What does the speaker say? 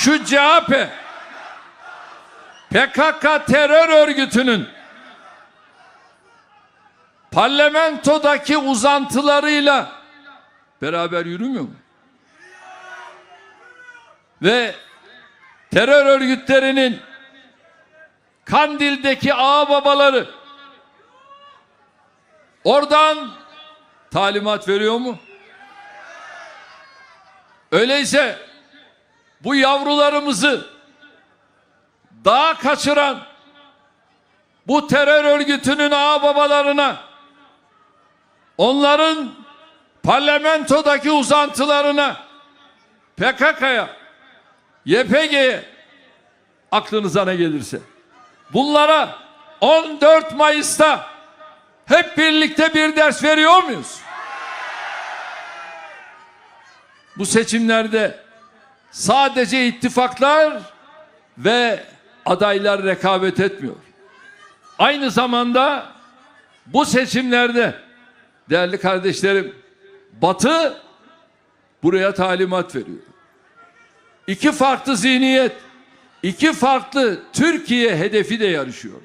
şu CHP PKK terör örgütünün parlamentodaki uzantılarıyla beraber yürümüyor mu? Ve terör örgütlerinin Kandil'deki ağa babaları oradan talimat veriyor mu? Öyleyse bu yavrularımızı dağa kaçıran bu terör örgütünün ağa babalarına onların parlamentodaki uzantılarına PKK'ya YPG'ye aklınıza ne gelirse bunlara 14 Mayıs'ta hep birlikte bir ders veriyor muyuz? Bu seçimlerde sadece ittifaklar ve adaylar rekabet etmiyor. Aynı zamanda bu seçimlerde değerli kardeşlerim Batı buraya talimat veriyor. İki farklı zihniyet, iki farklı Türkiye hedefi de yarışıyor.